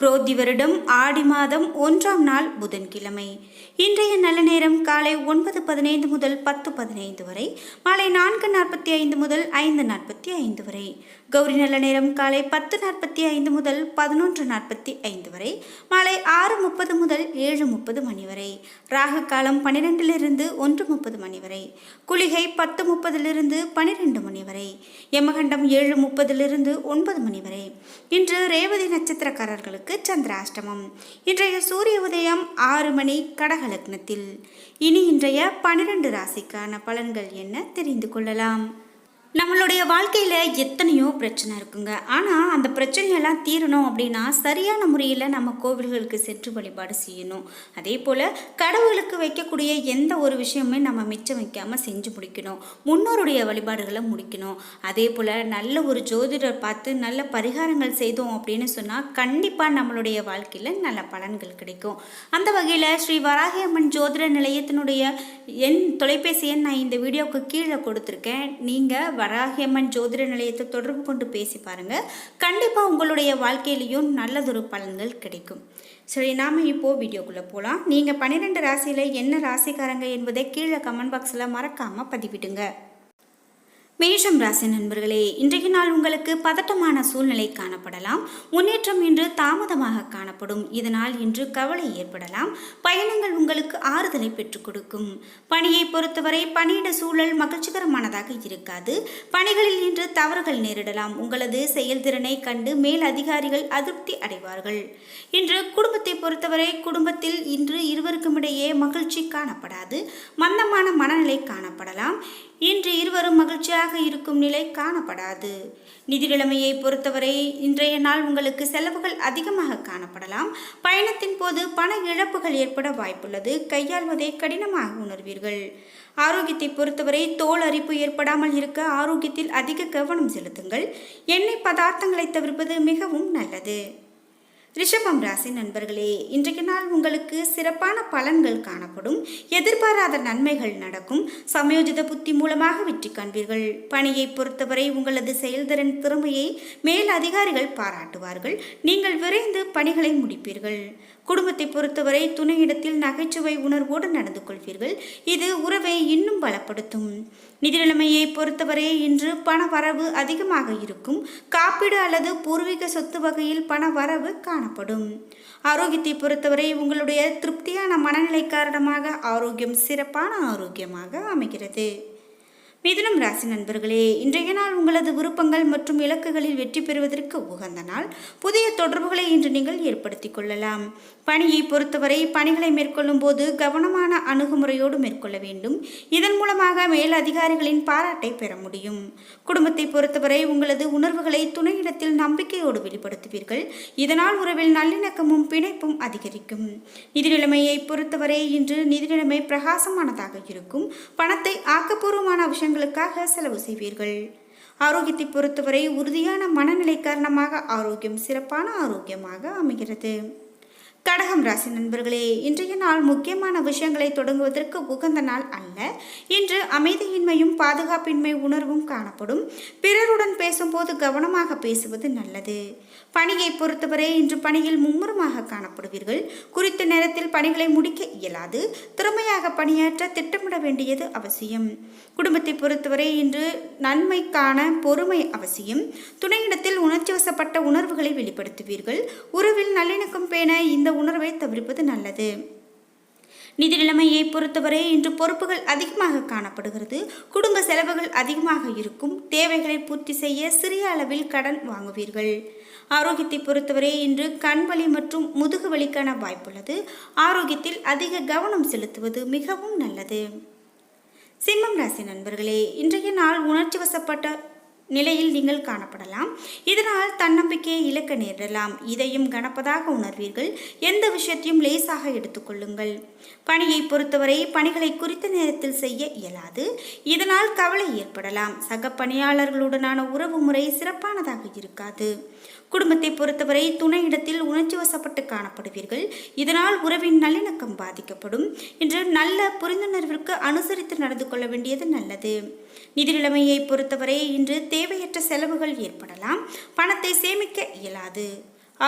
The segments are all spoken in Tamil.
குரோதி வருடம் ஆடி மாதம் ஒன்றாம் நாள் புதன்கிழமை. இன்றைய நல்ல நேரம் காலை ஒன்பது பதினைந்து முதல் பத்து பதினைந்து வரை மாலை நான்கு நாற்பத்தி ஐந்து முதல் ஐந்து நாற்பத்தி ஐந்து வரை. கௌரி நல்ல நேரம் காலை பத்து நாற்பத்தி ஐந்து முதல் பதினொன்று நாற்பத்தி ஐந்து வரை மாலை ஆறு முப்பது முதல் ஏழு முப்பது மணி வரை. ராகு காலம் பன்னிரெண்டிலிருந்து ஒன்று முப்பது மணி வரை. குளிகை பத்து முப்பதிலிருந்து பன்னிரெண்டு மணி வரை. யமகண்டம் ஏழு முப்பதிலிருந்து ஒன்பது மணி வரை. இன்று ரேவதி நட்சத்திரக்காரர்களுக்கு சந்திராஷ்டமம். இன்றைய சூரிய உதயம் ஆறு மணி கடக லக்னத்தில். இனி இன்றைய பன்னிரண்டு ராசிக்கான பலன்கள் என்ன தெரிந்து கொள்ளலாம்? நம்மளுடைய வாழ்க்கையில் எத்தனையோ பிரச்சனை இருக்குங்க. ஆனால் அந்த பிரச்சனையெல்லாம் தீரணும் அப்படின்னா சரியான முறையில் நம்ம கோவில்களுக்கு சென்று வழிபாடு செய்யணும். அதே போல் கடவுளுக்கு வைக்கக்கூடிய எந்த ஒரு விஷயமே நம்ம மிச்சம் வைக்காமல் செஞ்சு முடிக்கணும். முன்னோருடைய வழிபாடுகளை முடிக்கணும். அதே போல் நல்ல ஒரு ஜோதிடர் பார்த்து நல்ல பரிகாரங்கள் செய்தோம் அப்படின்னு சொன்னால் கண்டிப்பாக நம்மளுடைய வாழ்க்கையில் நல்ல பலன்கள் கிடைக்கும். அந்த வகையில் ஸ்ரீ வராகியம்மன் ஜோதிட நிலையத்தினுடைய என் தொலைபேசி எண் நான் இந்த வீடியோவுக்கு கீழே கொடுத்துருக்கேன். நீங்கள் வராகியம்மன் ஜோதிட நிலையத்தை தொடர்பு கொண்டு பேசி பாருங்கள் கண்டிப்பாக உங்களுடைய வாழ்க்கையிலையும் நல்லதொரு பலன்கள் கிடைக்கும். சரி நாம் இப்போது வீடியோக்குள்ளே போகலாம் நீங்கள் பன்னிரெண்டு ராசியில் என்ன ராசிக்காரங்க என்பதை கீழே கமெண்ட் பாக்ஸில் மறக்காமல் பதிவிடுங்க. மேஷம் ராசி நண்பர்களே இன்றைய நாள் உங்களுக்கு பதட்டமான சூழ்நிலை காணப்படலாம். முன்னேற்றம் இன்று தாமதமாக காணப்படும். இதனால் இன்று கவலை ஏற்படலாம். பயணங்கள் உங்களுக்கு ஆறுதலை பெற்றுக் கொடுக்கும். பணியை பொறுத்தவரை பணியிட சூழல் மகிழ்ச்சிகரமானதாக இருக்காது. பணிகளில் இன்று தவறுகள் நேரிடலாம். உங்களது செயல்திறனை கண்டு மேல் அதிகாரிகள் அதிருப்தி அடைவார்கள். இன்று குடும்பத்தை பொறுத்தவரை குடும்பத்தில் இன்று இருவருக்கும் இடையே மகிழ்ச்சி காணப்படாது. மந்தமான மனநிலை காணப்படலாம். இன்று இருவரும் மகிழ்ச்சியாக இருக்கும் நிலை காணப்படாது. நிதி நிலைமையை பொறுத்தவரை இன்றைய நாள் உங்களுக்கு செலவுகள் அதிகமாக காணப்படலாம். பயணத்தின் போது பண இழப்புகள் ஏற்பட வாய்ப்புள்ளது. கையாள்வதை கடினமாக உணர்வீர்கள். ஆரோக்கியத்தை பொறுத்தவரை தோல் அரிப்பு ஏற்படாமல் இருக்க ஆரோக்கியத்தில் அதிக கவனம் செலுத்துங்கள். எண்ணெய் பதார்த்தங்களை தவிர்ப்பது மிகவும் நல்லது. ரிஷபம் ராசி நண்பர்களே இன்றைக்கு நாள் உங்களுக்கு சிறப்பான பலன்கள் காணப்படும். எதிர்பாராத நன்மைகள் நடக்கும். சமயோஜித புத்தி மூலமாக வெற்றி காண்பீர்கள். பணியை பொறுத்தவரை உங்களது செயல்திறன் திறமையை மேல் அதிகாரிகள் பாராட்டுவார்கள். நீங்கள் விரைந்து பணிகளை முடிப்பீர்கள். குடும்பத்தை பொறுத்தவரை துணையிடத்தில் நகைச்சுவை உணர்வோடு நடந்து கொள்வீர்கள். இது உறவை இன்னும் பலப்படுத்தும். நிதி நிலைமையை பொறுத்தவரை இன்று பண வரவு அதிகமாக இருக்கும். காப்பீடு அல்லது பூர்வீக சொத்து வகையில் பண வரவு காணப்படும். ஆரோக்கியத்தை பொறுத்தவரை உங்களுடைய திருப்தியான மனநிலை காரணமாக ஆரோக்கியம் சிறப்பான ஆரோக்கியமாக அமைகிறது. மிதுனம் ராசி நண்பர்களே இன்றைய நாள் உங்களது விருப்பங்கள் மற்றும் இலக்குகளில் வெற்றி பெறுவதற்கு உகந்த நாள். புதிய தொடர்புகளை இன்று நீங்கள் ஏற்படுத்திக் கொள்ளலாம். பணியை பொறுத்தவரை பணிகளை மேற்கொள்ளும் போது கவனமான அணுகுமுறையோடு மேற்கொள்ள வேண்டும். இதன் மூலமாக மேல் அதிகாரிகளின் பாராட்டை பெற முடியும். குடும்பத்தை பொறுத்தவரை உங்களது உணர்வுகளை துணையிடத்தில் நம்பிக்கையோடு வெளிப்படுத்துவீர்கள். இதனால் உறவில் நல்லிணக்கமும் பிணைப்பும் அதிகரிக்கும். நிதிநிலைமையை பொறுத்தவரை இன்று நிதிநிலைமை பிரகாசமானதாக இருக்கும். பணத்தை ஆக்கப்பூர்வமான விஷயம் விஷயங்களுக்காக செலவு செய்வீர்கள். ஆரோக்கியத்தை பொறுத்தவரை உறுதியான மனநிலை காரணமாக ஆரோக்கியம் சிறப்பான ஆரோக்கியமாக அமைகிறது. கடகம் ராசி நண்பர்களே இன்றைய நாள் முக்கியமான விஷயங்களை தொடங்குவதற்கு உகந்த நாள் அல்ல. இன்று அமைதியின்மையும் பாதுகாப்பின்மை உணர்வும் காணப்படும். பிறருடன் பேசும்போது கவனமாக பேசுவது நல்லது. பணியை பொறுத்தவரை இன்று பணியில் மும்முரமாக காணப்படுவீர்கள். குறித்த நேரத்தில் பணிகளை முடிக்க இயலாது. திறமையாக பணியாற்ற திட்டமிட வேண்டியது அவசியம். குடும்பத்தை பொறுத்தவரை இன்று நன்மைக்கான பொறுமை அவசியம். துணையிடத்தில் உணர்ச்சி வசப்பட்ட உணர்வுகளை வெளிப்படுத்துவீர்கள். உறவில் நல்லிணக்கம் பேண இந்த உணர்வை தவிர்ப்பது நல்லது. நிதி நிலைமையை பொறுத்தவரை இன்று பொறுப்புகள் அதிகமாக காணப்படுகிறது. குடும்ப செலவுகள் அதிகமாக இருக்கும். தேவைகளை பூர்த்தி செய்ய சிறிய அளவில் கடன் வாங்குவீர்கள். ஆரோக்கியத்தை பொறுத்தவரை இன்று கண் வலி மற்றும் முதுகு வலிக்கான வாய்ப்புள்ளது. ஆரோக்கியத்தில் அதிக கவனம் செலுத்துவது மிகவும் நல்லது. சிம்மம் ராசி நண்பர்களே இன்றைய நாள் உணர்ச்சி வசப்பட்ட நிலையில் நீங்கள் காணப்படலாம். இதனால் தன்னம்பிக்கையை இழக்க நேரிடலாம். இதையும் கணப்பதாக உணர்வீர்கள். எந்த விஷயத்தையும் லேசாக எடுத்துக்கொள்ளுங்கள் பணியை பொறுத்தவரை பணிகளை குறித்த நேரத்தில் செய்ய இயலாது. இதனால் கவலை ஏற்படலாம். சக பணியாளர்களுடனான உறவு முறை சிறப்பானதாக இருக்காது. குடும்பத்தை பொறுத்தவரை துணையிடத்தில் உணர்ச்சி வசப்பட்டு காணப்படுவீர்கள். இதனால் உறவின் நல்லிணக்கம் பாதிக்கப்படும் இன்று நல்ல புரிந்துணர்விற்கு அனுசரித்து நடந்து கொள்ள வேண்டியது நல்லது. நிதி நிலைமையை பொறுத்தவரை இன்று தேவையற்ற செலவுகள் ஏற்படலாம். பணத்தை சேமிக்க இயலாது.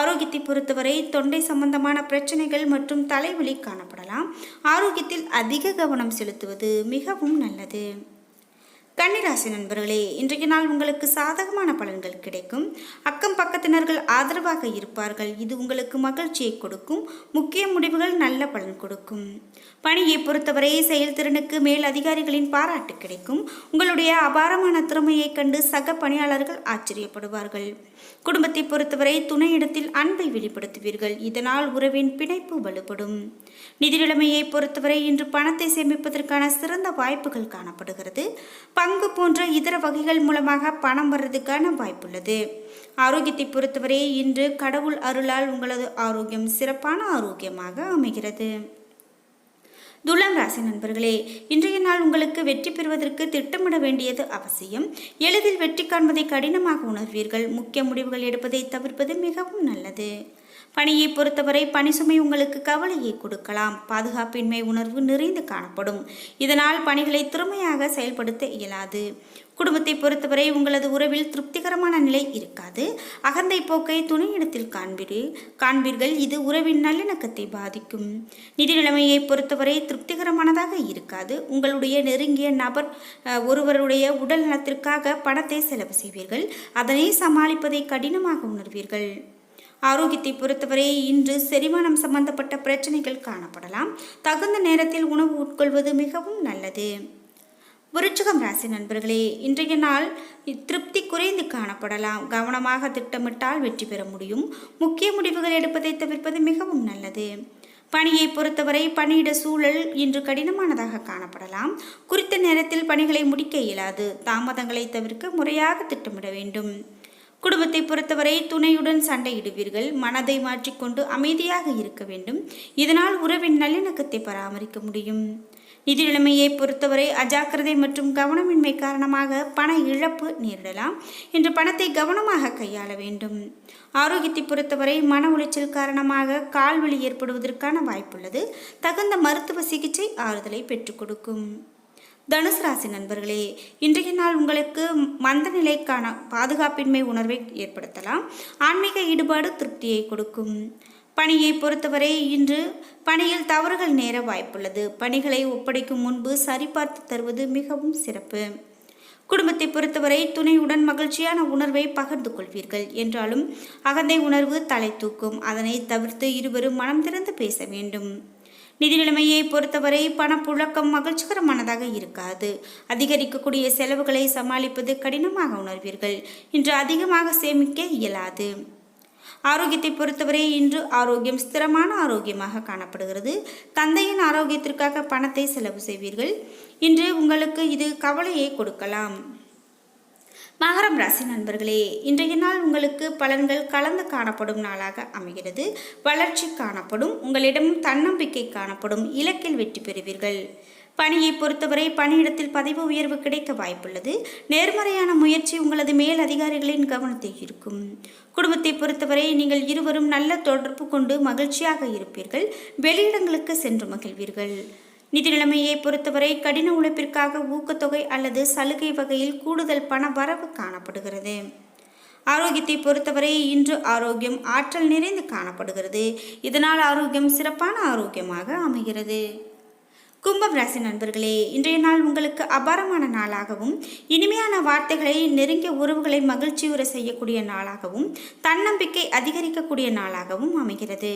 ஆரோக்கியத்தை பொறுத்தவரை தொண்டை சம்பந்தமான பிரச்சனைகள் மற்றும் தலைவலி காணப்படலாம். ஆரோக்கியத்தில் அதிக கவனம் செலுத்துவது மிகவும் நல்லது. கன்னிராசி நண்பர்களே இன்றைய நாள் உங்களுக்கு சாதகமான பலன்கள் கிடைக்கும். அக்கம் பக்கத்தினர்கள் ஆதரவாக இருப்பார்கள். இது உங்களுக்கு மகிழ்ச்சியை கொடுக்கும். முக்கிய முடிவுகள் நல்ல பலன் கொடுக்கும். பணியை பொறுத்தவரை செயல்திறனுக்கு மேல் அதிகாரிகளின் பாராட்டு கிடைக்கும். உங்களுடைய அபாரமான திறமையை கண்டு சக பணியாளர்கள் ஆச்சரியப்படுவார்கள். குடும்பத்தை பொறுத்தவரை துணையிடத்தில் அன்பை வெளிப்படுத்துவீர்கள். இதனால் உறவின் பிணைப்பு வலுப்படும். நிதி நிலைமையை பொறுத்தவரை இன்று பணத்தை சேமிப்பதற்கான சிறந்த வாய்ப்புகள் காணப்படுகிறது. பங்கு போன்ற இதர வகைகள் மூலமாக பணம் வர்றதுக்கான வாய்ப்புள்ளது. ஆரோக்கியத்தை பொறுத்தவரை இன்று கடவுள் அருளால் உங்களது ஆரோக்கியம் சிறப்பான ஆரோக்கியமாக அமைகிறது. துலாம் ராசி நண்பர்களே இன்றைய நாள் உங்களுக்கு வெற்றி பெறுவதற்கு திட்டமிட வேண்டியது அவசியம். எளிதில் வெற்றி காண்பதை கடினமாக உணர்வீர்கள். முக்கிய முடிவுகள் எடுப்பதை தவிர்ப்பது மிகவும் நல்லது. பணியை பொறுத்தவரை பணி சுமை உங்களுக்கு கவலையை கொடுக்கலாம். பாதுகாப்பின்மை உணர்வு நிறைந்து காணப்படும். இதனால் பணிகளை திறமையாக செயல்படுத்த இயலாது. குடும்பத்தை பொறுத்தவரை உங்களது உறவில் திருப்திகரமான நிலை இருக்காது. அகந்தை போக்கை துணையிடத்தில் காண்பீர் காண்பீர்கள் இது உறவின் நல்லிணக்கத்தை பாதிக்கும். நிதி நிலைமையை பொறுத்தவரை திருப்திகரமானதாக இருக்காது. உங்களுடைய நெருங்கிய நபர் ஒருவருடைய உடல் நலத்திற்காக பணத்தை செலவு செய்வீர்கள். அதனை சமாளிப்பதை கடினமாக உணர்வீர்கள். ஆரோக்கியத்தை பொறுத்தவரை இன்று செரிமானம் சம்பந்தப்பட்ட பிரச்சனைகள் காணப்படலாம். தகுந்த நேரத்தில் உணவு உட்கொள்வது மிகவும் நல்லது. விருச்சகம் ராசி நண்பர்களே இன்றைய நாள் திருப்தி குறைந்து காணப்படலாம். கவனமாக திட்டமிட்டால் வெற்றி பெற முடியும். முக்கிய முடிவுகள் எடுப்பதை தவிர்ப்பது மிகவும் நல்லது. பணியை பொறுத்தவரை பணியிட சூழல் இன்று கடினமானதாக காணப்படலாம். குறித்த நேரத்தில் பணிகளை முடிக்க இயலாது. தாமதங்களை தவிர்க்க முறையாக திட்டமிட வேண்டும். குடும்பத்தை பொறுத்தவரை துணையுடன் சண்டையிடுவீர்கள். மனதை மாற்றிக்கொண்டு அமைதியாக இருக்க வேண்டும். இதனால் உறவின் நல்லிணக்கத்தை பராமரிக்க முடியும். நிதி நிலைமையை பொறுத்தவரை அஜாக்கிரதை மற்றும் கவனமின்மை காரணமாக பண இழப்பு நேரிடலாம் என்று பணத்தை கவனமாக கையாள வேண்டும். ஆரோக்கியத்தை பொறுத்தவரை மன உளைச்சல் காரணமாக கால்வழி ஏற்படுவதற்கான வாய்ப்புள்ளது. தகுந்த மருத்துவ சிகிச்சை ஆறுதலை பெற்றுக் கொடுக்கும். தனுசு ராசி நண்பர்களே இன்றைய நாள் உங்களுக்கு மந்த நிலைக்கான பாதுகாப்பின்மை உணர்வை ஏற்படுத்தலாம். ஆன்மீக ஈடுபாடு திருப்தியை கொடுக்கும். பணியை பொறுத்தவரை இன்று பணியில் தவறுகள் நேர வாய்ப்புள்ளது. பணிகளை ஒப்படைக்கும் முன்பு சரிபார்த்து தருவது மிகவும் சிறப்பு. குடும்பத்தை பொறுத்தவரை துணையுடன் மகிழ்ச்சியான உணர்வை பகிர்ந்து கொள்வீர்கள். என்றாலும் அகந்தை உணர்வு தலை தூக்கும். அதனை தவிர்த்து இருவரும் மனம் திறந்து பேச வேண்டும். நிதி நிலைமையை பொறுத்தவரை பணப்புழக்கம் மகிழ்ச்சிகரமானதாக இருக்காது. அதிகரிக்கக்கூடிய செலவுகளை சமாளிப்பது கடினமாக உணர்வீர்கள். இன்று அதிகமாக சேமிக்க இயலாது. ஆரோக்கியத்தை பொறுத்தவரை இன்று ஆரோக்கியம் ஸ்திரமான ஆரோக்கியமாக காணப்படுகிறது. தந்தையின் ஆரோக்கியத்திற்காக பணத்தை செலவு செய்வீர்கள். இன்று உங்களுக்கு இது கவலையை கொடுக்கலாம். மகரம் ராசி நண்பர்களே இன்றைய நாள் உங்களுக்கு பலன்கள் கலந்து காணப்படும் நாளாக அமைகிறது. வளர்ச்சி காணப்படும் உங்களிடம் தன்னம்பிக்கை காணப்படும் இலக்கில் வெற்றி பெறுவீர்கள். பணியை பொறுத்தவரை பணியிடத்தில் பதவி உயர்வு கிடைக்க வாய்ப்புள்ளது. நேர்மறையான முயற்சி உங்களது மேல் அதிகாரிகளின் கவனத்தை ஈர்க்கும். குடும்பத்தை பொறுத்தவரை நீங்கள் இருவரும் நல்ல தொடர்பு கொண்டு மகிழ்ச்சியாக இருப்பீர்கள். வெளியிடங்களுக்கு சென்று மகிழ்வீர்கள். நிதி நிலைமையை பொறுத்தவரை கடின உழைப்பிற்காக ஊக்கத்தொகை அல்லது சலுகை வகையில் கூடுதல் பண வரவு காணப்படுகிறது. ஆரோக்கியத்தை பொறுத்தவரை இன்று ஆரோக்கியம் ஆற்றல் நிறைந்து காணப்படுகிறது. இதனால் ஆரோக்கியம் சிறப்பான ஆரோக்கியமாக அமைகிறது. கும்பம் ராசி நண்பர்களே இன்றைய நாள் உங்களுக்கு அபாரமான நாளாகவும் இனிமையான வார்த்தைகளை நெருங்கிய உறவுகளை மகிழ்ச்சியுற செய்யக்கூடிய நாளாகவும் தன்னம்பிக்கை அதிகரிக்கக்கூடிய நாளாகவும் அமைகிறது.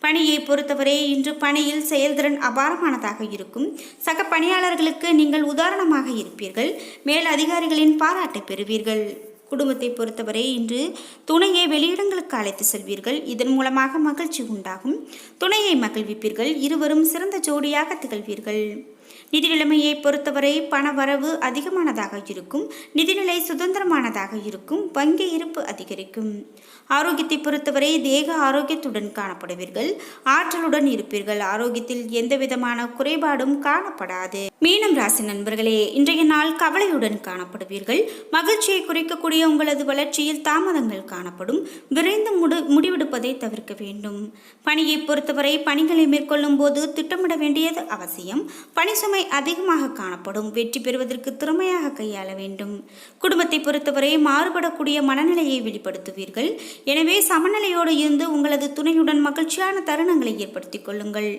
பணியை பொறுத்தவரை இன்று பணியில் செயல்திறன் அபாரமானதாக இருக்கும். சக பணியாளர்களுக்கு நீங்கள் உதாரணமாக இருப்பீர்கள். மேல் அதிகாரிகளின் பாராட்டை பெறுவீர்கள். குடும்பத்தை பொறுத்தவரை இன்று துணையை வெளியிடங்களுக்கு அழைத்து செல்வீர்கள். இதன் மூலமாக மகிழ்ச்சி உண்டாகும். துணையை மகிழ்விப்பீர்கள். இருவரும் சிறந்த ஜோடியாக திகழ்வீர்கள். நிதி நிலைமையை பொறுத்தவரை பண வரவு அதிகமானதாக இருக்கும். நிதிநிலை சுதந்திரமானதாக இருக்கும். வங்கி இருப்பு அதிகரிக்கும். ஆரோக்கியத்தை பொறுத்தவரை தேக ஆரோக்கியத்துடன் காணப்படுவீர்கள். ஆற்றலுடன் இருப்பீர்கள். ஆரோக்கியத்தில் எந்த விதமான குறைபாடும் காணப்படாது. மீனம் ராசி நண்பர்களே இன்றைய நாள் கவலையுடன் காணப்படுவீர்கள். மகிழ்ச்சியை குறைக்கக்கூடிய உங்களது வளர்ச்சியில் தாமதங்கள் காணப்படும். விரைந்து முடி முடிவெடுப்பதை தவிர்க்க வேண்டும். பணியை பொறுத்தவரை பணிகளை மேற்கொள்ளும் போது திட்டமிட வேண்டியது அவசியம். பணி சுமை அதிகமாக காணப்படும். வெற்றி பெறுவதற்கு திறமையாக கையாள வேண்டும். குடும்பத்தை பொறுத்தவரை மாறுபடக்கூடிய மனநிலையை வெளிப்படுத்துவீர்கள். எனவே சமநிலையோடு இருந்து உங்களது துணையுடன் மகிழ்ச்சியான தருணங்களை ஏற்படுத்திக் கொள்ளுங்கள்.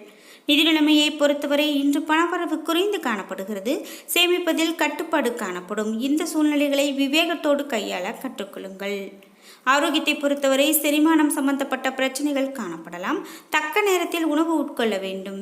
நிதி நிலைமையை பொறுத்தவரை இன்று பணவரவு குறைந்து காணப்படுகிறது. சேமிப்பதில் கட்டுப்பாடு காணப்படும். இந்த சூழ்நிலைகளை விவேகத்தோடு கையாள கற்றுக்கொள்ளுங்கள். ஆரோக்கியத்தை பொறுத்தவரை செரிமானம் சம்பந்தப்பட்ட பிரச்சனைகள் காணப்படலாம். தக்க நேரத்தில் உணவு உட்கொள்ள வேண்டும்.